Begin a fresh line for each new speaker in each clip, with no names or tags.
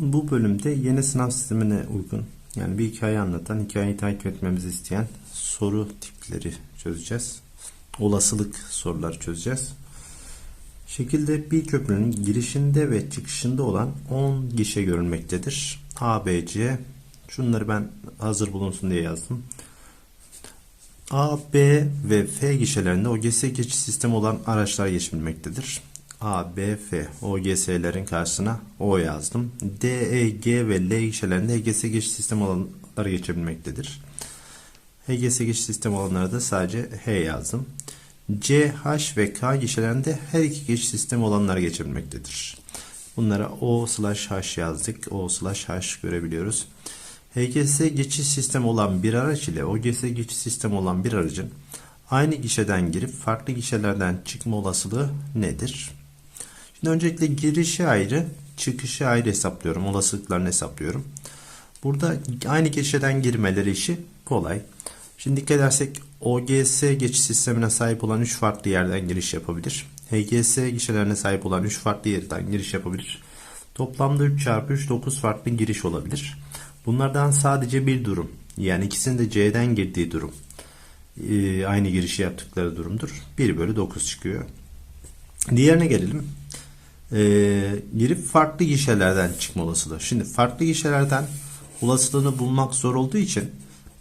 Bu bölümde yeni sınav sistemine uygun yani bir hikaye anlatan, hikayeyi takip etmemizi isteyen soru tipleri çözeceğiz. Olasılık soruları çözeceğiz. Şekilde bir köprünün girişinde ve çıkışında olan 10 gişe görülmektedir. A, B, C. Şunları ben hazır bulunsun diye yazdım. A, B ve F gişelerinde OGS geçiş sistemi olan araçlar geçilmektedir. A, B, F OGS'lerin karşısına O yazdım. D, E, G ve L gişelerinde HGS geçiş sistemi olanlar geçebilmektedir. HGS geçiş sistemi olanlara da sadece H yazdım. C, H ve K gişelerinde her iki geçiş sistemi olanlar geçebilmektedir. Bunlara O slash H yazdık. O slash H görebiliyoruz. HGS geçiş sistemi olan bir araç ile OGS geçiş sistemi olan bir aracın aynı gişeden girip farklı gişelerden çıkma olasılığı nedir? Şimdi öncelikle girişi ayrı, çıkışı ayrı hesaplıyorum. Olasılıklarını hesaplıyorum. Burada aynı gişeden girmeleri işi kolay. Şimdi dikkat edersek OGS geçiş sistemine sahip olan 3 farklı yerden giriş yapabilir. HGS gişelerine sahip olan 3 farklı yerden giriş yapabilir. Toplamda 3 çarpı 3 9 farklı giriş olabilir. Bunlardan sadece bir durum yani ikisinin de C'den girdiği durum aynı girişi yaptıkları durumdur. 1 bölü 9 çıkıyor. Diğerine gelelim. Ee, girip farklı gişelerden çıkma olasılığı. Şimdi farklı gişelerden olasılığını bulmak zor olduğu için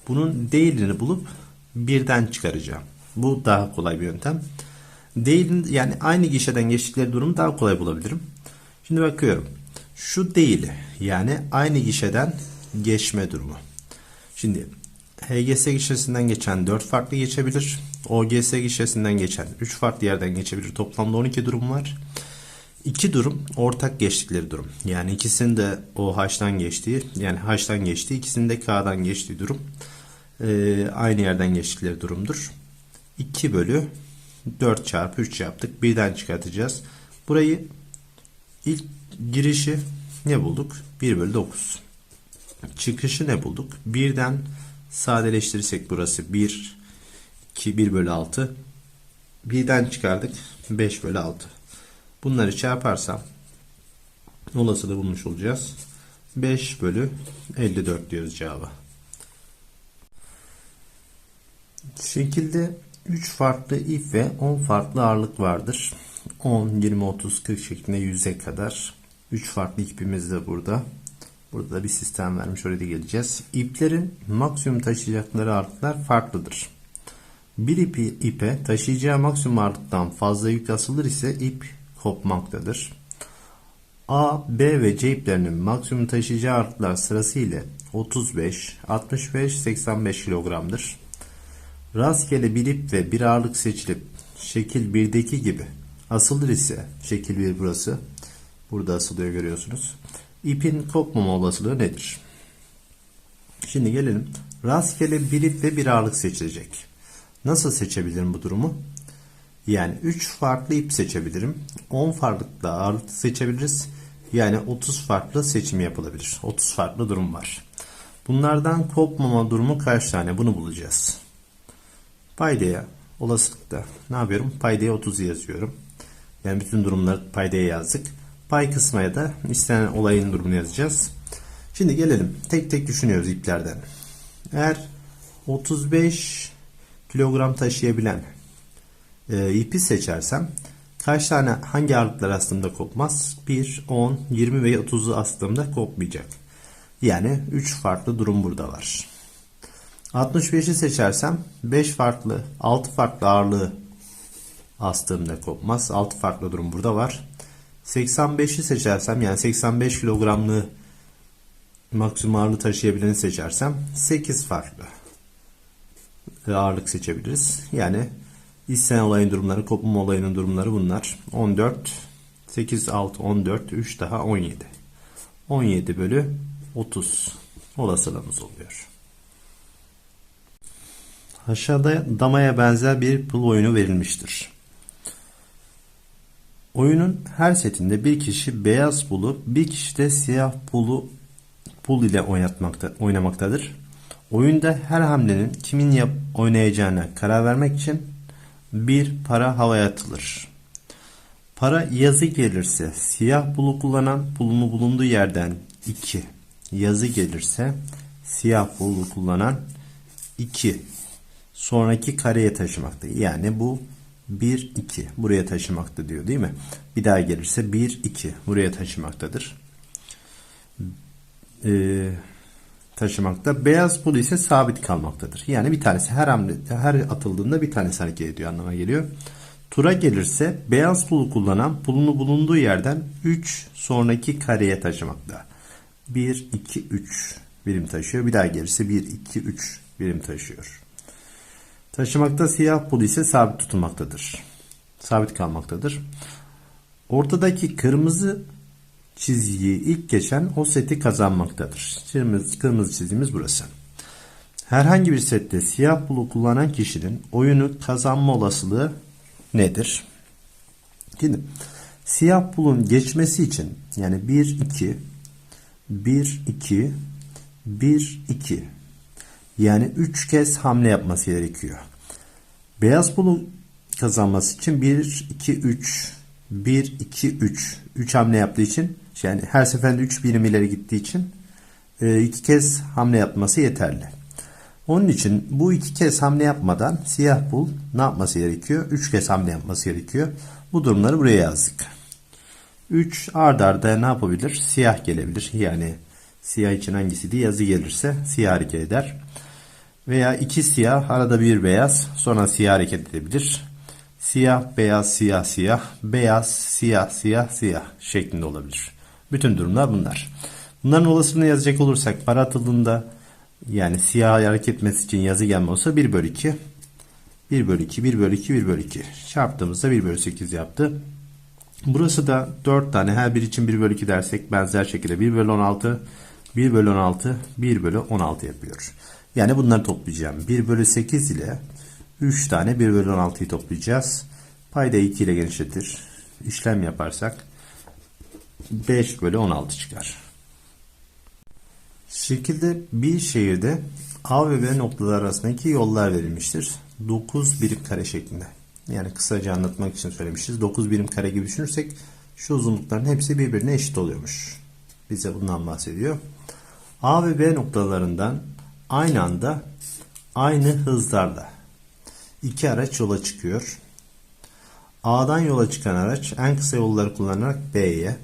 bunun değerini bulup birden çıkaracağım. Bu daha kolay bir yöntem. Değilin yani aynı gişeden geçtikleri durumu daha kolay bulabilirim. Şimdi bakıyorum. Şu değil yani aynı gişeden geçme durumu. Şimdi HGS gişesinden geçen 4 farklı geçebilir. OGS gişesinden geçen 3 farklı yerden geçebilir. Toplamda 12 durum var. İki durum ortak geçtikleri durum. Yani ikisinin de OH'dan geçtiği yani H'dan geçtiği ikisinin de K'dan geçtiği durum e, aynı yerden geçtikleri durumdur. 2 bölü 4 çarpı 3 yaptık. Birden çıkartacağız. Burayı ilk girişi ne bulduk? 1 bölü 9. Çıkışı ne bulduk? Birden sadeleştirirsek burası 1 2 1 bölü 6 birden çıkardık 5 bölü 6 bunları çarparsam olasılığı bulmuş olacağız 5 bölü 54 diyoruz cevaba şekilde 3 farklı ip ve 10 farklı ağırlık vardır 10 20 30 40 şeklinde 100'e kadar 3 farklı ipimiz de burada Burada da bir sistem vermiş. Oraya da geleceğiz. İplerin maksimum taşıyacakları ağırlıklar farklıdır. Bir ipi, ipe taşıyacağı maksimum ağırlıktan fazla yük asılır ise ip kopmaktadır. A, B ve C iplerinin maksimum taşıyacağı ağırlıklar sırasıyla 35, 65, 85 kilogramdır. Rastgele bir ip ve bir ağırlık seçilip şekil 1'deki gibi asılır ise şekil 1 burası. Burada asılıyor görüyorsunuz. İpin kopmama olasılığı nedir? Şimdi gelelim. Rastgele bir ip ve bir ağırlık seçilecek. Nasıl seçebilirim bu durumu? Yani 3 farklı ip seçebilirim. 10 farklı ağırlık seçebiliriz. Yani 30 farklı seçim yapılabilir. 30 farklı durum var. Bunlardan kopmama durumu kaç tane? Bunu bulacağız. Paydaya olasılıkta ne yapıyorum? Paydaya 30 yazıyorum. Yani bütün durumları paydaya yazdık. Pay kısmaya da istenen olayın durumunu yazacağız. Şimdi gelelim. Tek tek düşünüyoruz iplerden. Eğer 35 kilogram taşıyabilen e, ipi seçersem kaç tane hangi ağırlıklar aslında kopmaz? 1, 10, 20 ve 30'u astığımda kopmayacak. Yani 3 farklı durum burada var. 65'i seçersem 5 farklı, 6 farklı ağırlığı astığımda kopmaz. 6 farklı durum burada var. 85'i seçersem yani 85 kilogramlı maksimum ağırlığı taşıyabileni seçersem 8 farklı ağırlık seçebiliriz. Yani istenen olayın durumları, kopma olayının durumları bunlar. 14, 8, 6, 14, 3 daha 17. 17 bölü 30 olasılığımız oluyor. Aşağıda damaya benzer bir pul oyunu verilmiştir. Oyunun her setinde bir kişi beyaz pulu, bir kişi de siyah pulu pul ile oynatmakta, oynamaktadır. Oyunda her hamlenin kimin yap, oynayacağına karar vermek için bir para havaya atılır. Para yazı gelirse siyah pulu kullanan pulunu bulunduğu yerden 2 yazı gelirse siyah bulu kullanan 2 sonraki kareye taşımakta. Yani bu 1 2 buraya taşımakta diyor değil mi? Bir daha gelirse 1 2 buraya taşımaktadır. Ee, taşımakta. Beyaz bul ise sabit kalmaktadır. Yani bir tanesi her hamle her atıldığında bir tanesi hareket ediyor anlamına geliyor. Tura gelirse beyaz pulu kullanan pulunu bulunduğu yerden 3 sonraki kareye taşımakta. 1 2 3 birim taşıyor. Bir daha gelirse 1 2 3 birim taşıyor. Taşımakta siyah pul ise sabit tutulmaktadır. Sabit kalmaktadır. Ortadaki kırmızı çizgiyi ilk geçen o seti kazanmaktadır. Kırmızı, kırmızı çizgimiz burası. Herhangi bir sette siyah pulu kullanan kişinin oyunu kazanma olasılığı nedir? Şimdi siyah pulun geçmesi için yani 1 2 1 2 1 2 yani 3 kez hamle yapması gerekiyor. Beyaz pulun kazanması için 1 2 3 1 2 3 3 hamle yaptığı için yani her seferinde 3 birim ileri gittiği için e, iki kez hamle yapması yeterli. Onun için bu iki kez hamle yapmadan siyah pul ne yapması gerekiyor? 3 kez hamle yapması gerekiyor. Bu durumları buraya yazdık. 3 ard arda ne yapabilir? Siyah gelebilir. Yani siyah için hangisi diye yazı gelirse siyah hareket eder. Veya iki siyah arada bir beyaz sonra siyah hareket edebilir. Siyah, beyaz, siyah, siyah, beyaz, siyah, siyah, siyah şeklinde olabilir. Bütün durumlar bunlar. Bunların olasılığını yazacak olursak para atıldığında yani siyah hareket etmesi için yazı gelme olsa 1 bölü 2 1 bölü 2 1 bölü 2 1 bölü 2 çarptığımızda 1 bölü 8 yaptı. Burası da 4 tane her bir için 1 bölü 2 dersek benzer şekilde 1 bölü 16 1 bölü 16 1 bölü 16 yapıyor. Yani bunları toplayacağım. 1 bölü 8 ile 3 tane 1 bölü 16'yı toplayacağız. Payda 2 ile genişletir. İşlem yaparsak 5 bölü 16 çıkar. Şekilde bir şehirde A ve B noktalar arasındaki yollar verilmiştir. 9 birim kare şeklinde. Yani kısaca anlatmak için söylemişiz. 9 birim kare gibi düşünürsek şu uzunlukların hepsi birbirine eşit oluyormuş. Bize bundan bahsediyor. A ve B noktalarından aynı anda aynı hızlarla iki araç yola çıkıyor. A'dan yola çıkan araç en kısa yolları kullanarak B'ye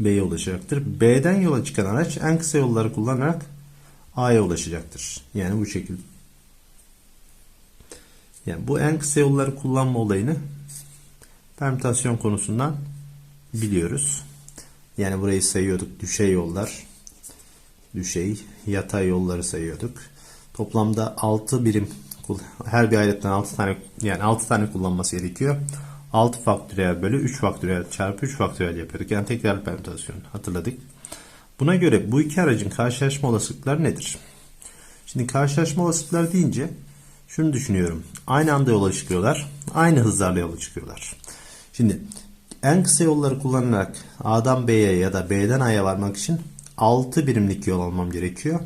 B'ye ulaşacaktır. B'den yola çıkan araç en kısa yolları kullanarak A'ya ulaşacaktır. Yani bu şekilde. Yani bu en kısa yolları kullanma olayını permütasyon konusundan biliyoruz. Yani burayı sayıyorduk. Düşey yollar, düşey, yatay yolları sayıyorduk. Toplamda 6 birim her bir ayetten 6 tane yani 6 tane kullanması gerekiyor. 6 faktöriyel bölü 3 faktöriyel çarpı 3 faktöriyel yapıyorduk. Yani tekrar permütasyon hatırladık. Buna göre bu iki aracın karşılaşma olasılıkları nedir? Şimdi karşılaşma olasılıkları deyince şunu düşünüyorum. Aynı anda yola çıkıyorlar. Aynı hızlarla yola çıkıyorlar. Şimdi en kısa yolları kullanarak A'dan B'ye ya da B'den A'ya varmak için 6 birimlik yol almam gerekiyor.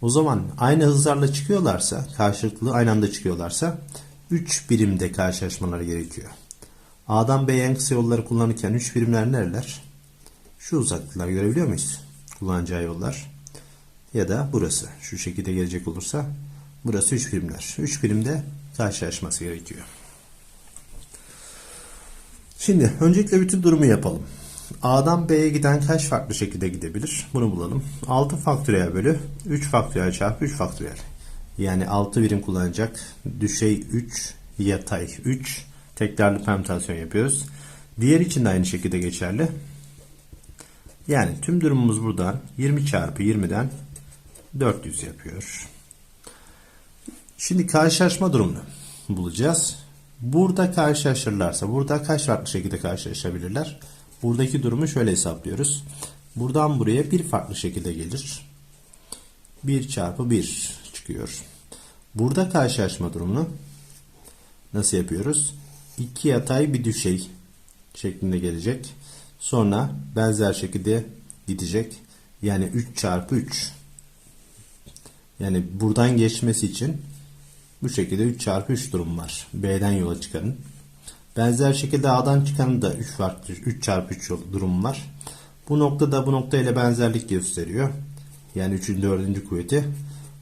O zaman aynı hızlarla çıkıyorlarsa, karşılıklı aynı anda çıkıyorlarsa 3 birimde karşılaşmaları gerekiyor. A'dan B'ye en kısa yolları kullanırken 3 birimler nereler? Şu uzaklıklar görebiliyor muyuz? Kullanacağı yollar. Ya da burası. Şu şekilde gelecek olursa burası 3 birimler. 3 birimde karşılaşması gerekiyor. Şimdi öncelikle bütün durumu yapalım. A'dan B'ye giden kaç farklı şekilde gidebilir? Bunu bulalım. 6 faktöriyel bölü 3 faktöriyel çarpı 3 faktöriyel. Yani 6 birim kullanacak. Düşey 3, yatay 3. Tekrarlı permütasyon yapıyoruz. Diğer için de aynı şekilde geçerli. Yani tüm durumumuz buradan 20 çarpı 20'den 400 yapıyor. Şimdi karşılaşma durumunu bulacağız. Burada karşılaşırlarsa burada kaç farklı şekilde karşılaşabilirler? Buradaki durumu şöyle hesaplıyoruz. Buradan buraya bir farklı şekilde gelir. 1 çarpı 1 çıkıyor. Burada karşılaşma durumunu nasıl yapıyoruz? 2 yatay bir düşey şeklinde gelecek. Sonra benzer şekilde gidecek. Yani 3 çarpı 3. Yani buradan geçmesi için bu şekilde 3 çarpı 3 durum var. B'den yola çıkarın. Benzer şekilde A'dan çıkanın da 3 farklı 3 çarpı 3 durum var. Bu nokta da bu nokta ile benzerlik gösteriyor. Yani 3. 4. kuvveti.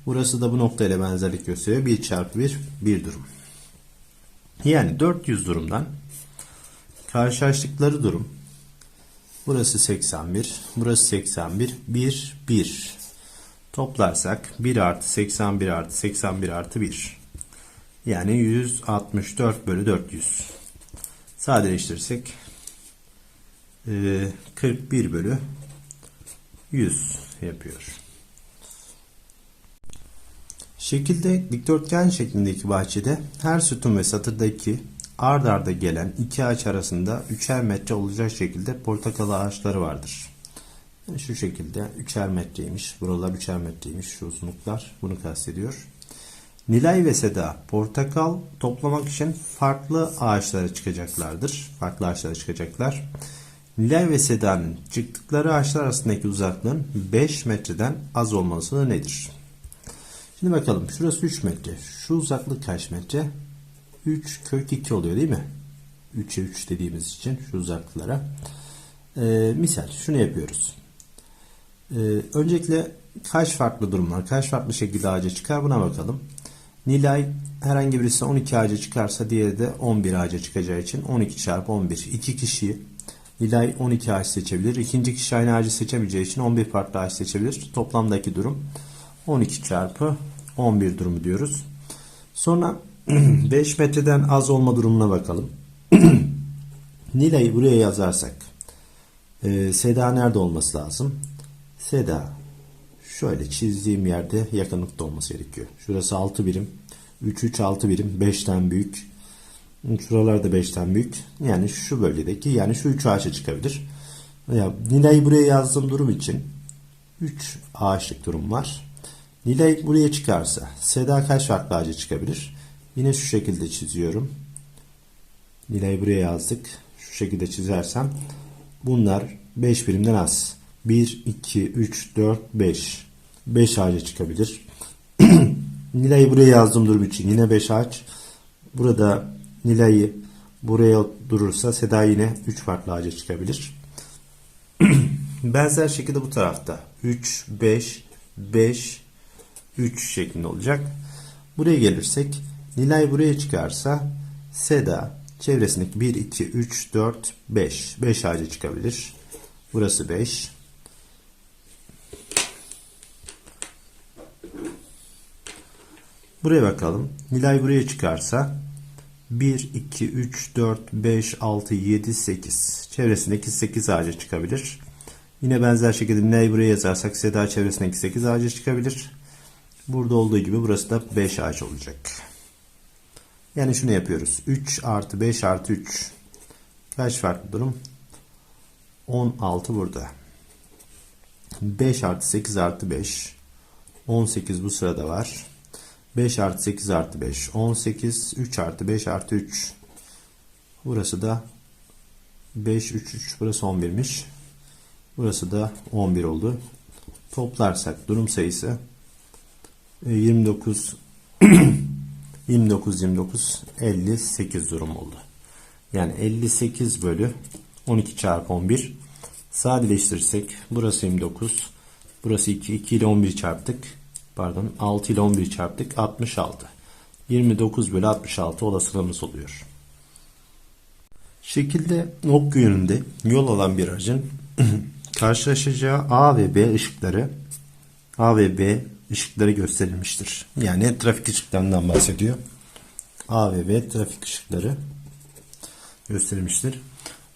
Burası da bu nokta ile benzerlik gösteriyor. 1 çarpı 1 1 durum. Yani 400 durumdan karşılaştıkları durum. Burası 81 burası 81 1 1 toplarsak 1 artı 81 artı 81 artı 1 yani 164 bölü 400 sadeleştirirsek e, 41 bölü 100 yapıyor. Şekilde dikdörtgen şeklindeki bahçede her sütun ve satırdaki ard arda gelen iki ağaç arasında üçer metre olacak şekilde portakal ağaçları vardır. Yani şu şekilde üçer metreymiş. Buralar üçer metreymiş şu uzunluklar. Bunu kastediyor. Nilay ve Seda portakal toplamak için farklı ağaçlara çıkacaklardır. Farklı ağaçlara çıkacaklar. Nilay ve Seda'nın çıktıkları ağaçlar arasındaki uzaklığın 5 metreden az olması nedir? Şimdi bakalım şurası 3 metre. Şu uzaklık kaç metre? 3 kök 2 oluyor değil mi? 3'e 3 dediğimiz için şu uzaklıklara. Ee, misal şunu yapıyoruz. Ee, öncelikle kaç farklı durum var? Kaç farklı şekilde ağaca çıkar? Buna bakalım. Nilay herhangi birisi 12 ağaca çıkarsa diğeri de 11 ağaca çıkacağı için 12 çarpı 11. 2 kişi Nilay 12 ağaç seçebilir. İkinci kişi aynı ağacı seçemeyeceği için 11 farklı ağaç seçebilir. Toplamdaki durum 12 çarpı 11 durumu diyoruz. Sonra 5 metreden az olma durumuna bakalım. Nilay'ı buraya yazarsak e, Seda nerede olması lazım? Seda şöyle çizdiğim yerde yakınlıkta olması gerekiyor. Şurası 6 birim. 3 3 6 birim. 5'ten büyük. Şuralar da 5'ten büyük. Yani şu bölgedeki yani şu 3 ağaça çıkabilir. Ya Nilay'ı buraya yazdığım durum için 3 ağaçlık durum var. Nilay buraya çıkarsa Seda kaç farklı ağaca çıkabilir? Yine şu şekilde çiziyorum. Nilay'ı buraya yazdık. Şu şekilde çizersem bunlar 5 birimden az. 1, 2, 3, 4, 5. 5 ağaca çıkabilir. Nilay'ı buraya yazdığım durum için yine 5 ağaç. Burada Nilay'ı buraya durursa Seda yine 3 farklı ağaca çıkabilir. Benzer şekilde bu tarafta 3, 5, 5, 3 şeklinde olacak. Buraya gelirsek Nilay buraya çıkarsa Seda çevresindeki 1, 2, 3, 4, 5. 5 ağaca çıkabilir. Burası 5. Buraya bakalım. Nilay buraya çıkarsa 1, 2, 3, 4, 5, 6, 7, 8. Çevresindeki 8 ağaca çıkabilir. Yine benzer şekilde Nilay'ı buraya yazarsak Seda çevresindeki 8 ağaca çıkabilir. Burada olduğu gibi burası da 5 ağaç olacak. Yani şunu yapıyoruz. 3 artı 5 artı 3. Kaç farklı durum? 16 burada. 5 artı 8 artı 5. 18 bu sırada var. 5 artı 8 artı 5. 18. 3 artı 5 artı 3. Burası da 5, 3, 3. Burası 11'miş. Burası da 11 oldu. Toplarsak durum sayısı 29 29 29 58 durum oldu. Yani 58 bölü 12 çarpı 11 sadeleştirirsek burası 29 burası 2 2 ile 11 çarptık pardon 6 ile 11 çarptık 66 29 bölü 66 olasılığımız oluyor. Şekilde ok yönünde yol alan bir aracın karşılaşacağı A ve B ışıkları A ve B ışıkları gösterilmiştir. Yani trafik ışıklarından bahsediyor. A ve B trafik ışıkları gösterilmiştir.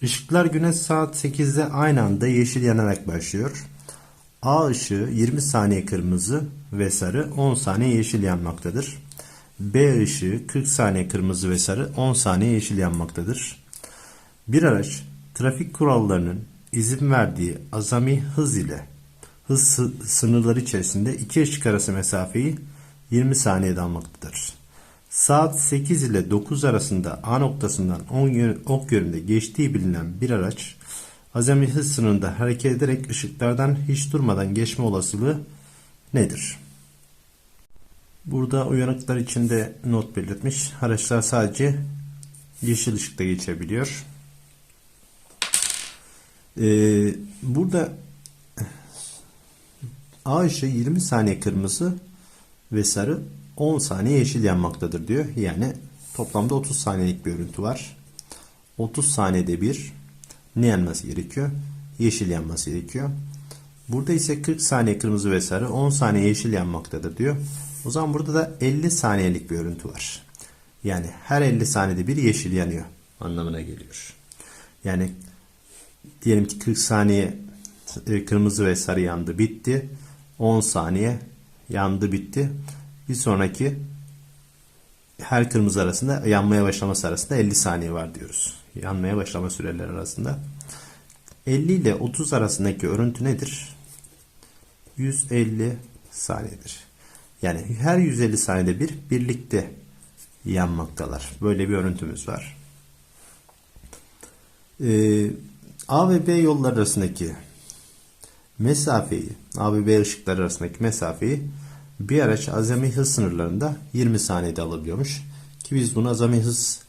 Işıklar güneş saat 8'de aynı anda yeşil yanarak başlıyor. A ışığı 20 saniye kırmızı ve sarı 10 saniye yeşil yanmaktadır. B ışığı 40 saniye kırmızı ve sarı 10 saniye yeşil yanmaktadır. Bir araç trafik kurallarının izin verdiği azami hız ile hız sınırları içerisinde iki ışık arası mesafeyi 20 saniyede almaktadır. Saat 8 ile 9 arasında A noktasından ok yönünde geçtiği bilinen bir araç azami hız sınırında hareket ederek ışıklardan hiç durmadan geçme olasılığı nedir? Burada uyanıklar içinde not belirtmiş. Araçlar sadece yeşil ışıkta geçebiliyor. Ee, burada A ışığı 20 saniye kırmızı ve sarı 10 saniye yeşil yanmaktadır diyor. Yani toplamda 30 saniyelik bir örüntü var. 30 saniyede bir ne yanması gerekiyor? Yeşil yanması gerekiyor. Burada ise 40 saniye kırmızı ve sarı 10 saniye yeşil yanmaktadır diyor. O zaman burada da 50 saniyelik bir örüntü var. Yani her 50 saniyede bir yeşil yanıyor anlamına geliyor. Yani diyelim ki 40 saniye e, kırmızı ve sarı yandı bitti. 10 saniye yandı bitti. Bir sonraki her kırmızı arasında yanmaya başlaması arasında 50 saniye var diyoruz. Yanmaya başlama süreleri arasında. 50 ile 30 arasındaki örüntü nedir? 150 saniyedir. Yani her 150 saniyede bir birlikte yanmaktalar. Böyle bir örüntümüz var. Ee, A ve B yollar arasındaki mesafeyi, A ve B ışıkları arasındaki mesafeyi bir araç azami hız sınırlarında 20 saniyede alabiliyormuş. Ki biz bunu azami hız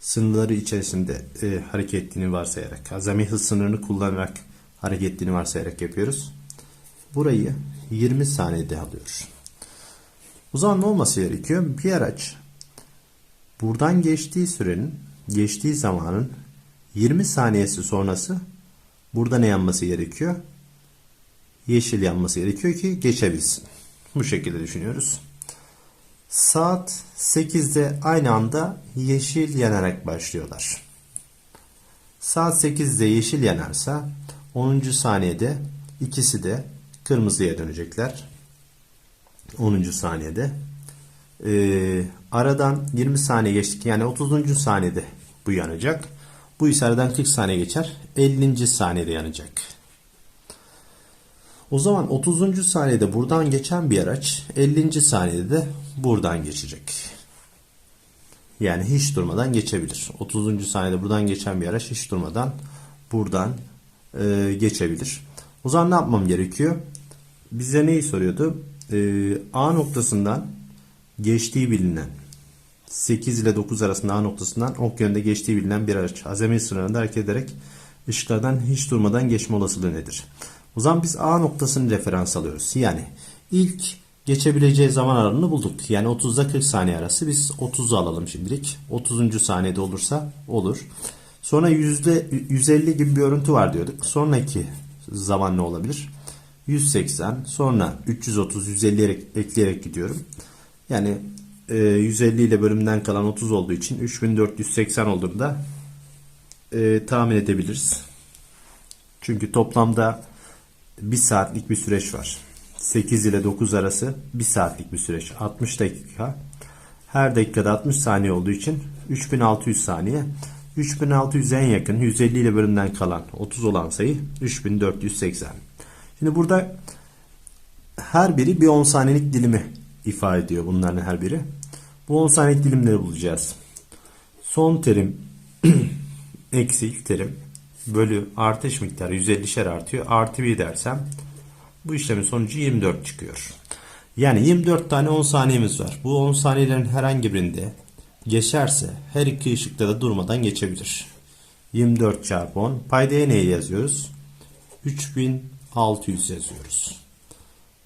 sınırları içerisinde e, hareket ettiğini varsayarak, azami hız sınırını kullanarak hareket ettiğini varsayarak yapıyoruz. Burayı 20 saniyede alıyoruz. O zaman ne olması gerekiyor? Bir araç buradan geçtiği sürenin, geçtiği zamanın 20 saniyesi sonrası burada ne yanması gerekiyor? Yeşil yanması gerekiyor ki geçebilsin. Bu şekilde düşünüyoruz. Saat 8'de aynı anda yeşil yanarak başlıyorlar. Saat 8'de yeşil yanarsa 10. saniyede ikisi de kırmızıya dönecekler. 10. saniyede. Ee, aradan 20 saniye geçtik. Yani 30. saniyede bu yanacak. Bu ise aradan 40 saniye geçer. 50. saniyede yanacak. O zaman 30. saniyede buradan geçen bir araç 50. saniyede de buradan geçecek. Yani hiç durmadan geçebilir. 30. saniyede buradan geçen bir araç hiç durmadan buradan e, geçebilir. O zaman ne yapmam gerekiyor? Bize neyi soruyordu? E, A noktasından geçtiği bilinen 8 ile 9 arasında A noktasından ok yönünde geçtiği bilinen bir araç azami sınırında hareket ederek ışıklardan hiç durmadan geçme olasılığı nedir? O zaman biz A noktasını referans alıyoruz. Yani ilk geçebileceği zaman aralığını bulduk. Yani 30 ile 40 saniye arası biz 30'u alalım şimdilik. 30. saniyede olursa olur. Sonra yüzde 150 gibi bir örüntü var diyorduk. Sonraki zaman ne olabilir? 180 sonra 330 150 ekleyerek gidiyorum. Yani e, 150 ile bölümden kalan 30 olduğu için 3480 olduğunda e, tahmin edebiliriz. Çünkü toplamda 1 saatlik bir süreç var. 8 ile 9 arası 1 saatlik bir süreç. 60 dakika. Her dakikada 60 saniye olduğu için 3600 saniye. 3600 en yakın 150 ile bölümden kalan 30 olan sayı 3480. Şimdi burada her biri bir 10 saniyelik dilimi ifade ediyor bunların her biri. Bu 10 saniyelik dilimleri bulacağız. Son terim eksi ilk terim bölü artış miktarı 150'şer artıyor. Artı 1 dersem bu işlemin sonucu 24 çıkıyor. Yani 24 tane 10 saniyemiz var. Bu 10 saniyelerin herhangi birinde geçerse her iki ışıkta da durmadan geçebilir. 24 çarpı 10. Paydaya neyi yazıyoruz? 3600 yazıyoruz.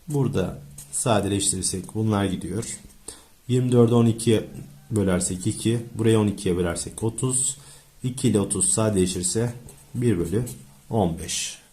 Burada sadeleştirirsek bunlar gidiyor. 24'ü 12'ye bölersek 2. Buraya 12'ye bölersek 30. 2 ile 30 sadeleşirse 1 bölü 15.